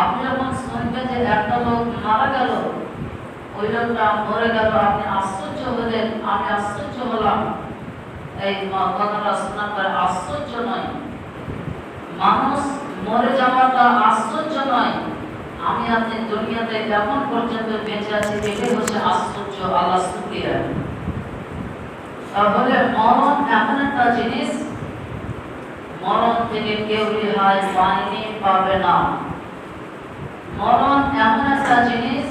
আপনি যখন শুনবেন যে একটা লোক মারা গেল ওই লোকটা মরে গেল, আপনি আশ্চর্য হলেন, আমি আশ্চর্য হলাম। এই কথাটা শোনার পরে আশ্চর্য নয় মানুষ মরে যাওয়াটা আশ্চর্য নয়। আমি আপনি দুনিয়াতে যেমন পর্যন্ত বেঁচে আছি এটাই হচ্ছে আশ্চর্য, আল্লাহ শুক্রিয়া। তাহলে মরণ এমন একটা জিনিস, মরণ থেকে কেউ রেহাই পায়নি, পাবে না। মরণ এমন একটা জিনিস,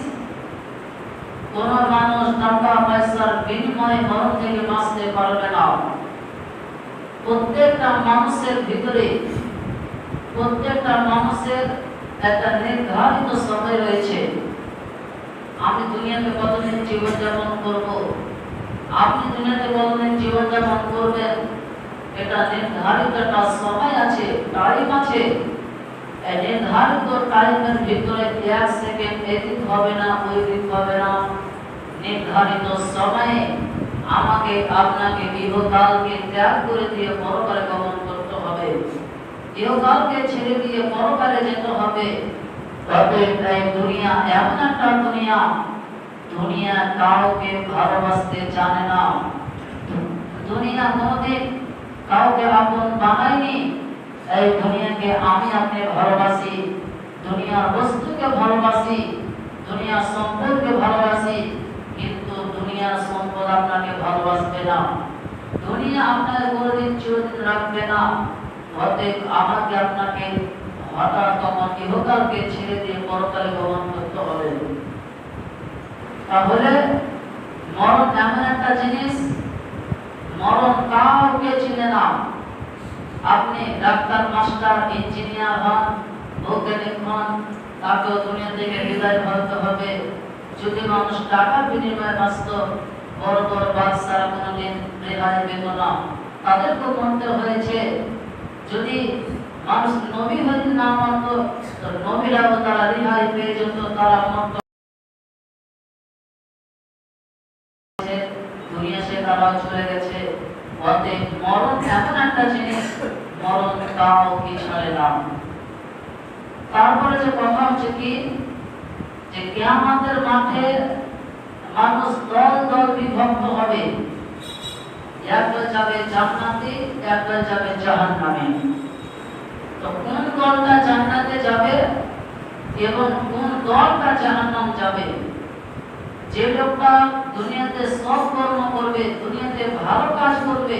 কোন মানুষ টাকা, পয়সার বিনিময়ে মরণ থেকে বাঁচতে পারবে না। প্রত্যেকটা মানুষের ভিতরে, প্রত্যেকটা মানুষের একটা নির্ধারিত সময় রয়েছে। আমি দুনিয়াতে কতদিন জীবনযাপন করব? আপনি দুনিয়াতে কতদিন জীবনযাপন করবেন? এটা নির্ধারিত একটা সময় আছে টাইম আছে। নির্ধারিত টাইমের ভিতরে এক সেকেন্ড এদিক হবে না ওই দিক হবে না নির্ধারিত সময়ে আমাকে আপনাকে ইহকালকে ত্যাগ করে দিয়ে পরকালে গমন করতে হবে ইহকালকে ছেড়ে দিয়ে পরকালে যেতে হবে তবে এই দুনিয়া এমন একটা দুনিয়া দুনিয়া কাউকে ভালোবাসতে জানে না দুনিয়া কোনোদিন কাউকে আপন বানায়নি এই দুনিয়াকে আমি আপনি ভালোবাসি, দুনিয়ার বস্তুকে ভালোবাসি, দুনিয়ার সম্পদকে ভালোবাসি, কিন্তু দুনিয়ার সম্পদ আপনাকে ভালোবাসবে না। দুনিয়া আপনাকে কোনোদিন চিরদিন রাখবে না। অতএব আমাকে আপনাকে হঠাৎ তখন ইহকালকে ছেড়ে দিয়ে পরকালে গমন করতে হবে। তাহলে মরণ এমন একটা জিনিস, মরণ কাউকে চিনে না। আপনি ডাক্তার, মাস্টার, ইঞ্জিনিয়ার হন, বৈজ্ঞানিক হন তাকেও দুনিয়া থেকে বিদায় হতে হবে। যদি মানুষ টাকার বিনিময়ে বাঁচত বড় বড় বাদশারা কোনোদিন রেহাই পেত না। তাদেরকেও মরতে হয়েছে। যদি মানুষ নবী হইতে না মানত, তো নবীরাও তারা রেহাই পেয়ে যেত, তারা মরত। দুনিয়া সে তারাও চলে গেছে। অতএব মরণ এমন একটা জিনিস, মরণ কাউকে ছাড়ে না তারপরে যে কথা হচ্ছে কি, যে কিয়ামতের মাঠে মানুষ দল দল বিভক্ত হবে। একদল যাবে জান্নাতে একদল যাবে জাহান্নামে। তো কোন দলটা জান্নাতে যাবে এবং কোন দলটা জাহান্নাম যাবে? যে লোকটা দুনিয়াতে সব কর্ম করবে, দুনিয়াতে ভালো কাজ করবে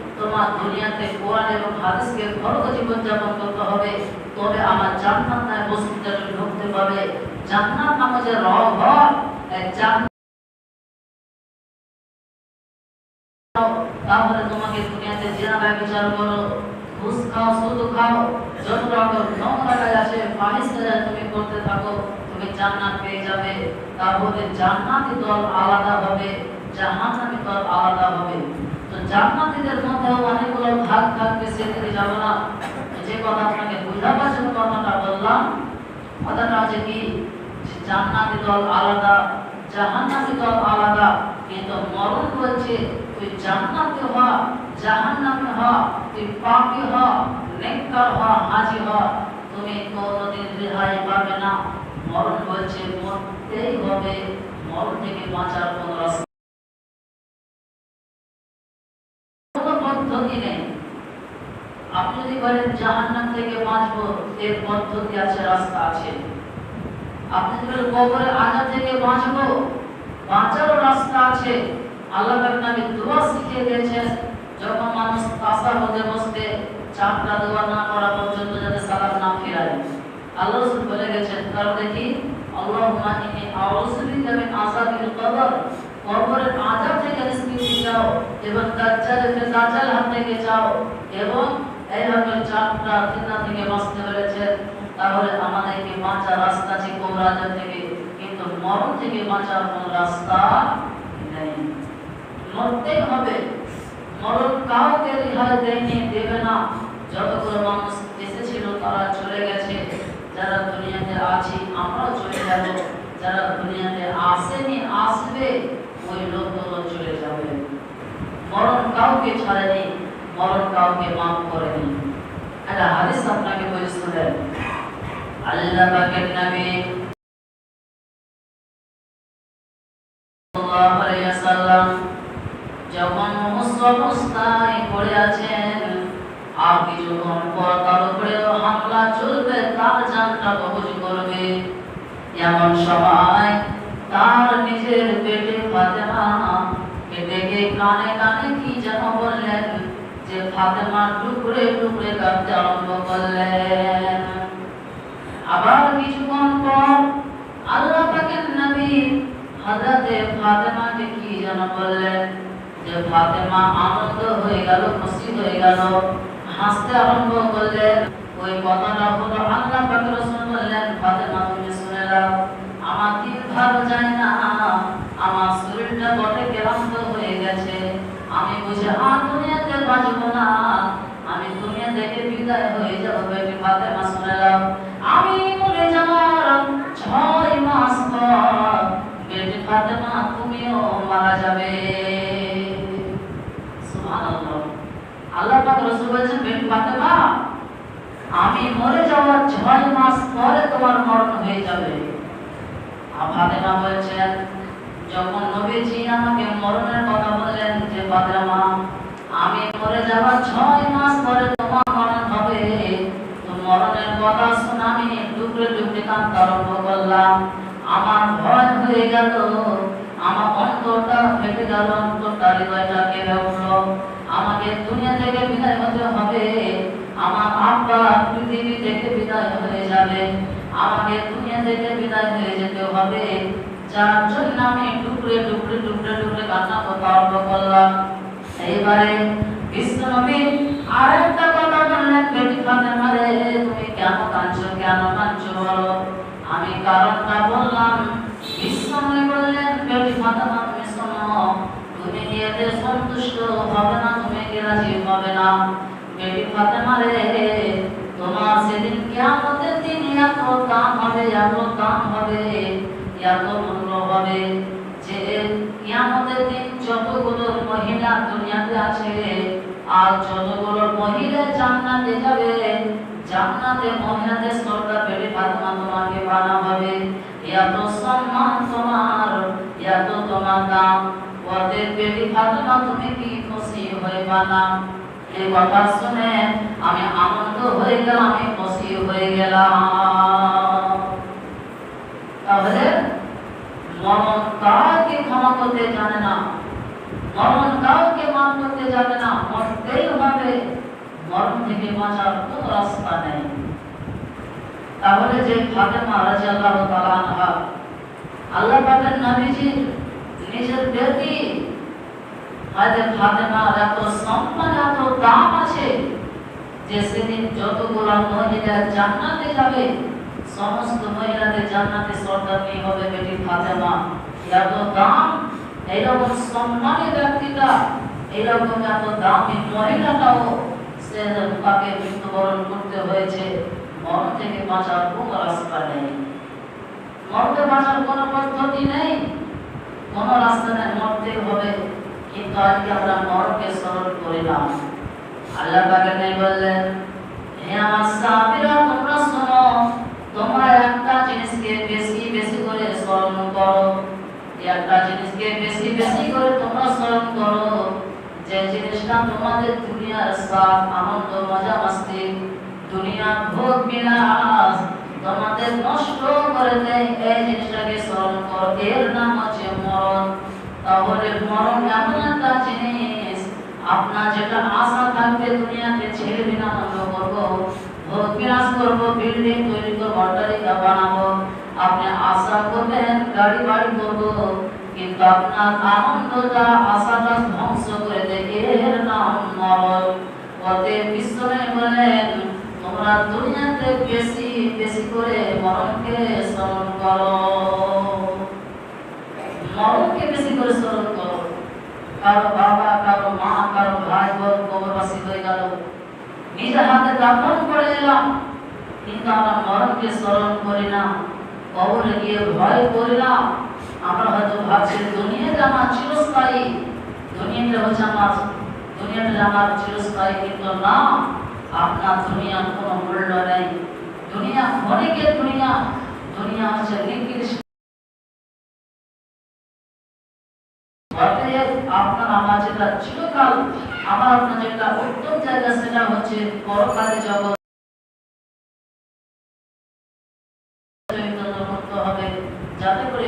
তোমার দুনিয়াতে কোরআন এবং হাদিসকে ফরজ জীবন যাপন করতে হবে। তবে আমার জান্নাত নাই বস্তুতে তুমি ঢুকতে পাবে জান্নাত নামে যে জান্নাত তাহলে তোমাকে দুনিয়াতে জেনা বিচার করো। ঘুষ খাও, সুদ খাও। যত রকম নোংরা কাজ আছে ফাহিস কাজ তুমি করতে থাকো, তুমি জান্নাত পেয়ে যাবে। তাহলে জান্নাতি দল আলাদা হবে, জাহান্নামী দল আলাদা হবে। জান্নাতীদের মধ্যেও অনেকগুলো ভাগ থাকবে সেদিকে যাব না। যে কথা আপনাকে বুঝাবার জন্য কথাটা বললাম, কথাটা হচ্ছে কি, জান্নাতি দল আলাদা, জাহান্নামী দল আলাদা, কিন্তু মরণ বলছে, তুই জান্নাতি হ, জাহান্নামী হ, তুই পাপী হ, নেককার হ, হাজি হ, তুমি কোনোদিন রেহাই পাবে না। মরণ বলছে, মরতেই হবে, মরণ থেকে বাঁচার কোনো রাস্তা কোনো পদ্ধতি নেই আপনি যদি বলেন জাহান্নাম থেকে বাঁচবো, এর পদ্ধতি আছে, রাস্তা আছে। আপনি যদি বলেন কবরে আজাব থেকে বাঁচবো, বাঁচারও রাস্তা আছে। আল্লাহ নবী দোয়া শিখিয়ে দিয়েছেন, যখন মানুষ তাসা হতে বসবে চারটা দোয়া না করা পর্যন্ত যাতে সালাম না ফিরায়। আল্লাহ রাসূল বলে গেছেন, কারণ আউযু বিকা মিন কবর, কবরের থেকে নিষ্কৃতি চাও, এবং দাজ্জালের দাজ্জাল হাত থেকে চাও, এবং চারটা ফিতনা থেকে বাঁচতে পেরেছেন তাহলে আমাদেরকে বাঁচার রাস্তা আছে কবর থেকে? কিন্তু মরণ থেকে বাঁচার কোনো রাস্তা নেই। মরতেই হবে। মরণ কাউকে দেয়নি, দেবে না। যতগুলো মানুষ এসেছিল, তারা চলে গেছে। যারা দুনিয়াতে আছি, আমরাও চলে যাব। যারা দুনিয়াতে আসেনি, আসবে। ওই লোকগুলো চলে যাবে। মরণ কাউকে ছাড়েনি। মরণ কাউকে মাফ করেনি একটা হাদিস আপনাকে বলে আল্লাহ পাকের ওয়াসাল্লাম যখন অবস্থায় পড়ে আছেন আর কিছুক্ষণ তার উপরে হামলা চলবে, তার জানটা কবজ করবে। এমন সময় তার নিজের পেটে ফাতেমা ডেকে কানে কানে কি যেন বললেন যে ফাতেমা টুকরে টুকরে কাঁদতে আরম্ভ করলেন। আবার কিছুক্ষণ পর আল্লাহ পাকের নবী হযরতে ফাতেমাকে কি যেন বললেন যে, ফাতেমা, আনন্দ হয়ে গেল, খুশি হয়ে গেল, হাসতে আরম্ভ করলেন। ওই কথাটা হলো আল্লাহ পাক রাসূল বললেন, ফাতেমা, তুমি শুনে নাও, আমার দিন ভালো যায় না, আমার শরীরটা বটে ক্লান্ত হয়ে গেছে। আমি বুঝে আর বাঁচবো না। আমি দুনিয়া থেকে বিদায় হয়ে যাব, বেটি ফাতেমা নাও আমি মরে যাওয়ার ছয় মাস পর বেটি ফাতেমা তুমিও মারা যাবে। আল্লাহ পাক রাসূল বলেছেন, বেটি ফাতেমা, আমি মরে যাওয়ার ছয় মাস পরে তোমার মরণ হয়ে যাবে। ফাতেমা বলছেন, যখন নবীজি আমাকে মরণের কথা বললেন যে, ফাতেমা আমি মরে যাওয়ার ছয় মাস পরে তোমার মরণ হবে। তো মরণের কথা শুনে আমি টুকরে টুকরে কাঁদতে আরম্ভ করলাম। আমার ভয় হয়ে গেল। আমার অন্তরটা ফেটে গেল, অন্তরটা হৃদয়টা কেঁপে উঠল। আমাকে দুনিয়া থেকে বিদায় হতে হবে। আমার আব্বা পৃথিবী থেকে বিদায় হয়ে যাবে। আমাকে দুনিয়া থেকে বিদায় হয়ে যেতে হবে। যার জন্য আমি টুকরে টুকরে টুকরে টুকরে কান্না করতে আরম্ভ করলাম। এইবারে বিষ্ণুনবী আরেকটা কথা বললেন, বেটি ফাতেমা রে তুমি কেন কাঁদছো কেন কাঁদছো বলো? আমি কারণটা বললাম বিষ্ণুনবী বললেন, বেটি ফাতেমা তুমি শোনো, তুমি এতে সন্তুষ্ট হবে না, তুমি রাজি হবে না। বেটি ফাতেমা রে তোমার সেদিন কিয়ামতের দিন এত দাম হবে, এত দাম হবে, এত মূল্য হবে যে কিয়ামতের দিন যতগুলো মহিলা দুনিয়াতে আছে, আর যতগুলো মহিলা জান্নাতে যাবে, জান্নাতে মহিলাদের সরকার বেড়ে ফাতেমা তোমাকে বানা হবে। এত সম্মান তোমার, এত তোমার দাম, ওদের বেটি ফাতেমা তুমি কি খুশি হয়ে বানা? এই কথা শুনে আমি আনন্দ হয়ে গেলাম, আমি খুশি হয়ে গেলাম। তাহলে কাউকে ক্ষমা করতে জানে না? মরণ কাউকে মাফ করতে যাবে না মরতেই হবে, মরণ থেকে বাঁচার কোনো রাস্তা নেই। তাহলে যে ফাতেমা রাদিয়াল্লাহু তাআলা আনহা, আল্লাহ পাকের নবীজির নিজের বেটি হযরত ফাতেমার এত সম্মান, এত দাম আছে যে সেদিন যতগুলো মহিলা জান্নাতে যাবে, সমস্ত মহিলাদের জান্নাতে সর্দারনি হবে বেটি ফাতেমা। এত দাম এইরকম সম্মানী ব্যক্তিটা এইরকম এত দামি মহিলাটাও সে তাকে মৃত্যুবরণ করতে হয়েছে। মরণ থেকে বাঁচার কোনো রাস্তা নেই। মরতে বাঁচার কোনো পদ্ধতি নেই। কোনো রাস্তা নেই মরতে হবে। কিন্তু আজকে আমরা মরণকে স্মরণ করি না আল্লাহ পাকে নেই বললেন, হে আমার সাহাবীরা, তোমরা শোনো, তোমরা একটা জিনিসকে বেশি বেশি করে স্মরণ করো। একটা জিনিসকে বেশি বেশি করে তোমরা স্মরণ করো। যে জিনিসটা তোমাদের দুনিয়ার সাথ আনন্দ, মজা, মাস্তি, দুনিয়া ভোগ বিলাস, তোমাদের নষ্ট করে দেয়, এই জিনিসটাকে স্মরণ করো। এর নাম হচ্ছে মরণ। তাহলে মরণ এমন একটা জিনিস, আপনার যেটা আশা থাকবে দুনিয়াতে ছেড়ে দিন আনন্দ করব, ভোগ বিলাস করব, বিল্ডিং তৈরি করব, অট্টালিকা বানাবো আপনি আশা করবেন গাড়ি বাড়ি করব কিন্তু আপনার আনন্দটা আশাটা ধ্বংস করে দেবে এর নাম মরণ ওতে বিশ্বনে বলেন, তোমরা দুনিয়াতে বেশি বেশি করে মরণকে স্মরণ করো। মরণকে বেশি করে স্মরণ করো। কারও বাবা, কারও মা, কারও ভাই বোন কবরবাসী হয়ে গেল। নিজের হাতে দাফন করে দিলাম কিন্তু আমরা মরণকে স্মরণ করি না। কবরে গিয়ে ভয় আমরা হয়তো ভাবছি আমার চিরস্থায়ী। হচ্ছে আমার চিরস্থায়ী কিন্তু না। আপনার দুনিয়ার কোনো মূল্য নেই। দুনিয়া ক্ষণিকের দুনিয়া দুনিয়া হচ্ছে আপনার আমার যেটা চিরকাল, আমার আপনার যেটা উত্তম জায়গা, সেটা হচ্ছে পরকালে জগৎ মুক্ত হবে যাতে করে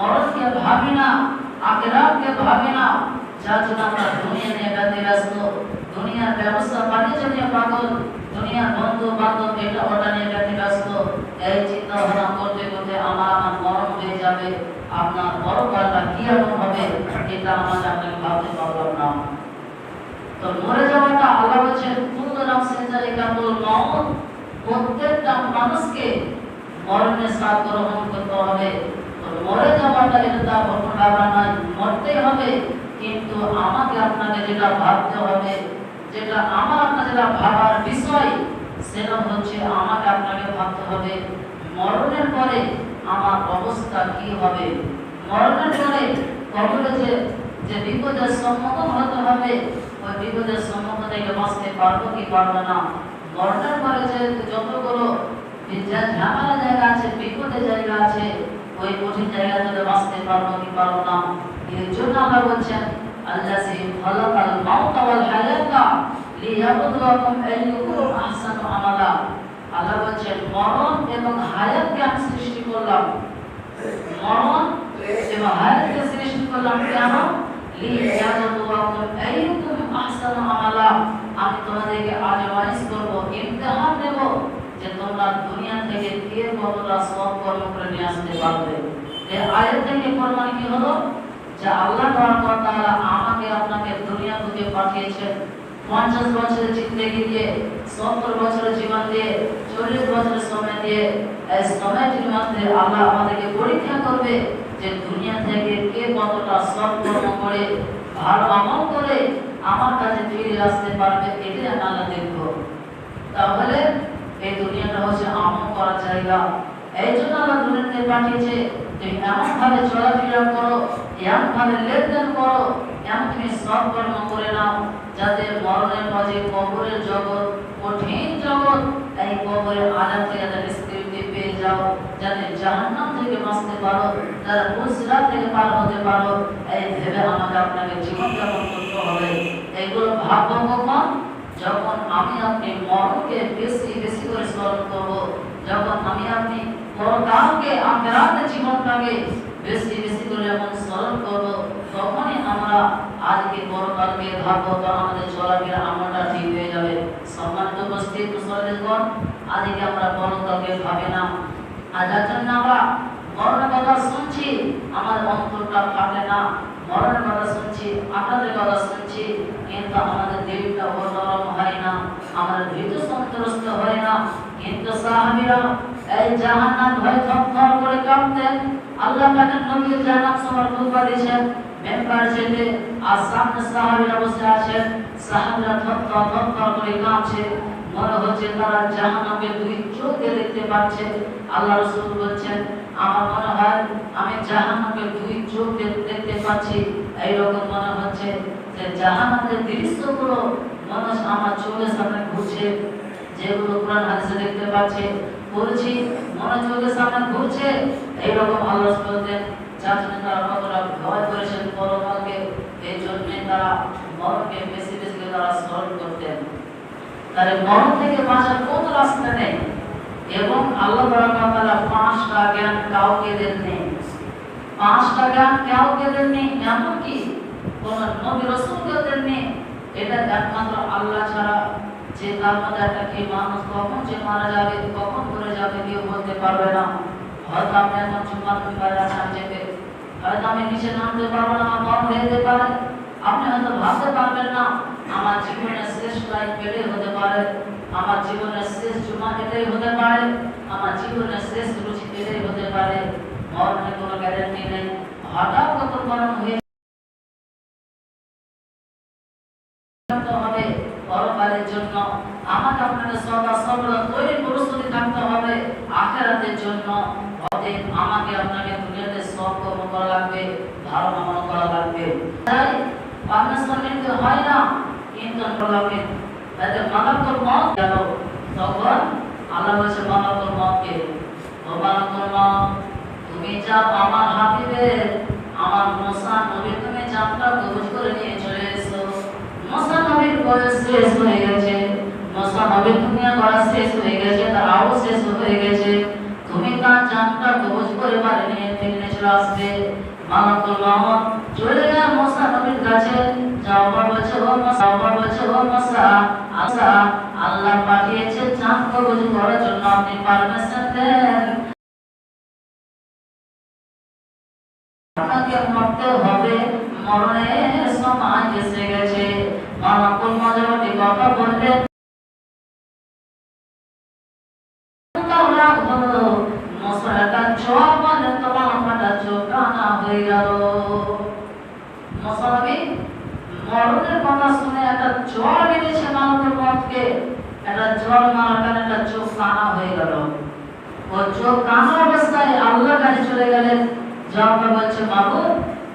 মরণকে ভাবি না, আখেরাতকে ভাবি না। যার জন্য আমরা দুনিয়া নিয়ে ব্যস্ত ব্যস্ত দুনিয়ার ব্যবস্থা বাণিজ্য নিয়ে পাগল, দুনিয়ার বন্ধু বান্ধব এটা ওটা নিয়ে ব্যস্ত ব্যস্ত এই চিন্তা ভাবনা করতে করতে আমার আমার মরণ হয়ে যাবে। আপনার পরকালটা কি এমন হবে, এটা আমাদের আপনাকে ভাবতে পারলাম না। তো মরে যাওয়াটা আল্লাহ বলছেন, কুল্লু নাফসিন যালিকাতুল মাউত। প্রত্যেকটা মানুষকে মরণের স্বাদ গ্রহণ করতে হবে। মরে যাওয়াটা এটা তার ব্যাপার নয়, মরতেই হবে। কিন্তু আমাকে আপনাকে যেটা ভাবতে হবে, যেটা আমার আপনার যেটা ভাবার বিষয়, সেটা হচ্ছে আমাকে আপনাকে ভাবতে হবে, মরণের পরে আমার অবস্থা কি হবে? মরণের পরে কবরে যে যে বিপদের সম্মুখীন হতে হবে, ওই বিপদের সম্মুখীন থেকে বাঁচতে পারব কি পারব না? মরণের পরে যে যতগুলো ঝামেলা জায়গা আছে, বিপদের জায়গা আছে ওই কঠিন জায়গা থেকে বাঁচতে পারব কি পারব না? এর জন্য আল্লাহ বলছেন আল্লাযী খালাকাল মাউতা ওয়াল হায়াতা লিয়াবলুয়াকুম আইয়ুকুম আহসানু আমালা। আল্লাহ বলছেন, মরণ এবং হায়াতকে আমি সৃষ্টি করলাম। মরণ এবং হায়াতকে সৃষ্টি করলাম কেন? লিয়াবলুয়াকুম আইয়ুকুম আহসানু আমালা। আমি তোমাদেরকে আজমাইশ করব, ইমতিহান দেব। তোমরা দুনিয়া থেকে কে কতটা সৎ কর্ম করে নিয়ে আসতে পারবে। এই আয়াত থেকে প্রমাণ কি হলো? যে আল্লাহ তাআলা আমাকে আপনাকে দুনিয়া থেকে পাঠিয়েছেন। পঞ্চাশ বছরের জিন্দগি দিয়ে, সত্তর বছরের জীবন দিয়ে, চল্লিশ বছরের সময় দিয়ে, এই সময়টির মধ্যে আল্লাহ আমাদেরকে পরীক্ষা করবে যে দুনিয়া থেকে কে কতটা সৎ কর্ম করে, ভালো আমল করে আমার কাছে ফিরে আসতে পারবে, এটাই আল্লাহ দেখব। তাহলে এই দুনিয়াটা হচ্ছে আমল করার জায়গা। এই জন্য আল্লাহ দুনিয়াতে পাঠিয়েছে তুমি এমন ভাবে চলাফেরা করো এমন ভাবে লেনদেন করো, এমন তুমি সৎ কর্ম করে নাও যাতে মরণের মাঝে কবরের জগৎ, কঠিন জগৎ এই কবরের আজাব থেকে যাতে নিষ্কৃতি পেয়ে যাও, যাতে জাহান্নাম থেকে বাঁচতে পারো, যারা মুসিরাত থেকে পার হতে পারো, এই ভেবে আমাকে আপনাকে জীবনযাপন করতে হবে। এগুলো ভাববো যখন আমি আপনি মরণকে বেশি বেশি করে স্মরণ করব, যখন আমি আপনি পরকালকে আখেরাতের জীবনটাকে বেশি বেশি করে যখন স্মরণ করব, তখনই আমরা আজকে পরকালকে ভাববো তখন আমাদের চলাফেরা আমলটা ঠিক হয়ে যাবে। সম্মানিত উপস্থিত মুসলিমগণ আজকে আমরা পরকালকে ভাবে না। আর যার জন্য আমরা মরণের কথা শুনছি আমাদের অন্তরটা ফাটে না। মরণের কথা শুনছি, আপনাদের কথা শুনছি, কিন্তু আমাদের দিলটা ও হয় না। আমাদের ভীত সন্ত্রস্ত হয় না। কিন্তু সাহাবীরা এই জাহান্নাম ভয় থরথর করে কাঁপতেন আল্লাহ পাকের নবী জাহান্নাম সমর্থন করেছেন। মেম্বার ছেলে আর সামনে সাহাবীরা বসে আছেন। সাহাবীরা থরথর থরথর করে কাঁপছে মনে হচ্ছে তারা জাহান্নামকে দুই চোখ দেখতে পাচ্ছে। আল্লাহ রসুল বলছেন আমার মনে হয় আমি জাহান্নামকে দুই চোখ দেখতে পাচ্ছি, এইরকম মনে হচ্ছে যে জাহান্নামের দৃশ্যগুলো মানুষ আমার চোখের সামনে ঘুরছে, যেগুলো কোরআন হাদিসে দেখতে পাচ্ছে। বলছি, মনে চোখের সামনে ঘুরছে, এইরকম আল্লাহ বলতেন জন্য তারা কতটা ভয় করেছেন পরকালকে এই জন্যে তারা মরণকে বেশি বেশি তারা স্মরণ করতেন। তাহলে মরণ থেকে বাঁচার কোন রাস্তা নেই। এবং আল্লাহ তাআলা পাঁচটা জ্ঞান কাউকে দেননি পাঁচটা জ্ঞান কাউকে দেননি এমনকি কোন নবী রাসূলকেও দেননি এটা একমাত্র আল্লাহ ছাড়া যে তার একটা কি মানুষ কখন যে মারা যাবে, কখন মরে যাবে, কেউ বলতে পারবে না। হয়তো আপনি এখন জুম্মার মিম্বারে আসার চেপে হয়তো আমি নিচে নামতে পারব না, আমার মন হয়ে যেতে পারে। আপনি হয়তো ভাবতে পারবেন না, আমার জীবনের শেষ লাইফ এটাই হতে পারে। আমার জীবনের শেষ জুমা এটাই হতে পারে, আমার জীবনের শেষ রুচি এটাই হতে পারে। মরণের কোনো গ্যারেন্টি নেই। হঠাৎ কখন মরণ হয়ে জন্য। আমাকে আপনাকে অতএব আমাকে দুনিয়াতে সব কর্ম করা লাগবে, ভালো আমল করা লাগবে। তাই আপনার সঙ্গে তো হয় না কিন্তু তাতে মালাকুল মত গেল তখন আল্লাহ বলছে মালাকুল মতকে ও মালাকুল মত তুমি যা আমার হাবিবের, আমার মুসা নবী তুমি জানটা কবজ করে নিয়ে চলে এসো। মুসা নবীর বয়স শেষ হয়ে গেছে। মুসা নবীর দুনিয়া করা শেষ হয়ে গেছে, তার আও শেষ হয়ে গেছে। তুমি তার জানটা কবজ করে বাড়ি নিয়ে ফিরে চলে আসবে। চলে গেল মুসা বলছে ও মুসা ও মুসা আচ্ছা আল্লাহ পাঠিয়েছে চাঁদ কবজ করার জন্য আপনি পারমিশন আপনাকে মরতে হবে মরণের সময় এসে গেছে মালাকুল মজাবটি কথা বললেন মশলাটা চোখ বলে তোমার মাথা চোখ কানা হয়ে গেল মশলাবি মরণের কথা শুনে একটা জ্বর বেড়েছে মানবের মতকে একটা জ্বর মারার একটা চোখ কানা হয়ে গেল। ও চোখ কানা অবস্থায় আল্লাহ কাছে চলে গেলেন। জবাব বলছে, বাবু,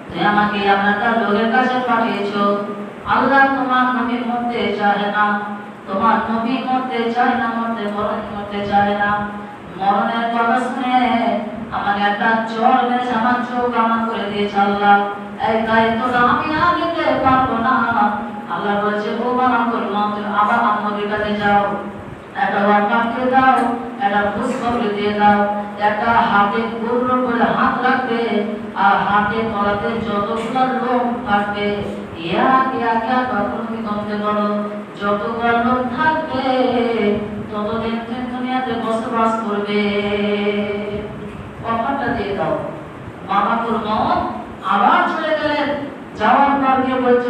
তুমি আমাকে আপনার লোকের কাছে পাঠিয়েছো। আল্লাহ তোমার নবী মরতে চায় না, তোমার নবী মরতে চায় না, মরতে মরণ করতে চায় না। মরণের কথা শুনে আমাকে একটা জ্বর মেরেছে, আমার চোখ আমার করে দিয়েছে আল্লাহ। এই দায়িত্বটা আমি আর নিতে পারব না। আল্লাহ বলছে, ও মানা করব তুমি আবার আমার কাছে যাও। একটা ওয়াকাকে দাও, একটা ফুসকবরি দিয়ে দাও, একটা হাতে পূর্ণ করে হাত রাখবে, আর হাতে তলাতে যতগুলো লোম থাকবে, ইয়া ইয়া ইয়া, তখন তুমি কমতে পারো যতগুলো লোম থাকবে, ততদিন তুমি দুনিয়াতে বসবাস করবে কথাটা দিয়ে দাও মামাকুর মত আবার চলে গেলেন যাওয়ার পর গিয়ে বলছে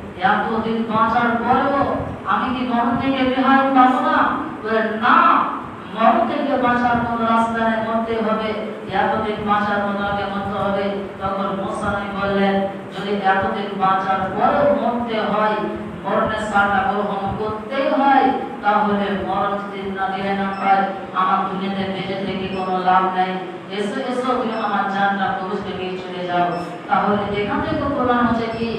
এতদিন বাঁচার পরেও আমি কি মরণ থেকে রেহাই পাবো না? না, মরণ থেকে বাঁচার কোনো রাস্তা নেই মরতে হবে। এতদিন বাঁচার মতো আগে মরতে হবে। তখন মোসানি বললেন, যদি এতদিন বাঁচার পরেও মরতে হয়, মরণের সাটা গ্রহণ করতেই হয়, তাহলে মরণ যদি না দিয়ে না পায়, আমার দুনিয়াতে বেঁচে থেকে কোনো লাভ নেই। এসো এসো, তুমি আমার জানটা কবজকে নিয়ে চলে যাও। তাহলে এখান থেকে প্রমাণ হচ্ছে কি?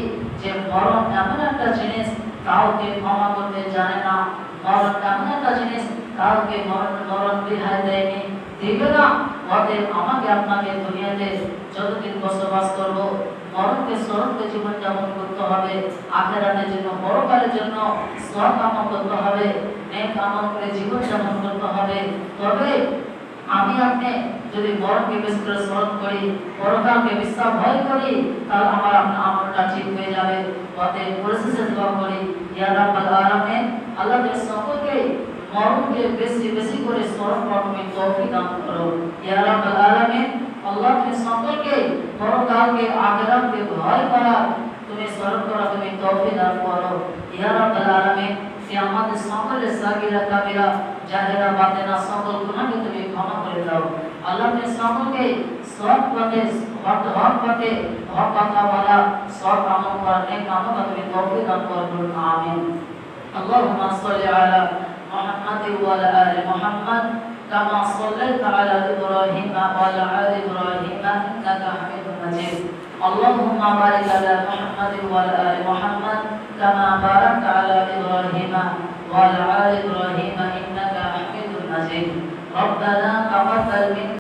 যে মরণ এমন একটা জিনিস কাউকে ক্ষমা করতে জানে না। মরণ এমন একটা জিনিস কাউকে মরণ মরণ রেহাই দেয়নি। অতএব আমাকে আপনাকে দুনিয়াতে যতদিন বসবাস করব, মরণকে, স্মরণকে জীবন যাপন করতে হবে। আখেরাতের জন্য, পরকালের জন্য করতে হবে। নেক আমল করে জীবন যাপন করতে হবে। তবে আমি আপনি যদি মরণকে বেশি করে স্মরণ করি পরকালকে বিশ্বাস ভয় করি তাহলে আমার আপনার আমলটা ঠিক হয়ে যাবে অতএব পরিশেষে দোয়া করি ইয়া রাব্বাল আলামিন আল্লাহ তাআলা সকলকে মরণকে বেশি বেশি করে স্মরণ করার তুমি তৌফিক দান করো ইয়া রাব্বাল আলামিন আল্লাহ তুমি সকলকে পরকালকে আখিরাতকে ভয় করা তুমি স্মরণ করা তুমি তৌফিক দান করো ইয়া রাব্বাল আলামিন যে আমাদের সকলের সাগিরা কাবিরা জাহেরা বাতেনা সকল গুনাহকে তুমি ক্ষমা করে দাও আল্লাহ তুমি সকলকে সৎ পথে হক হক পথে হক কথা বলা সৎ আমল করা নেক আমল তুমি তৌফিক দান করো আমিন اللهم صل على محمد وعلى ال محمد كما صليت على ابراهيم وعلى ال ابراهيم انك حميد مجيد اللهم بارك على محمد وعلى ال محمد كما باركت على ابراهيم وعلى ال ابراهيم انك حميد مجيد ربنا تقبل منا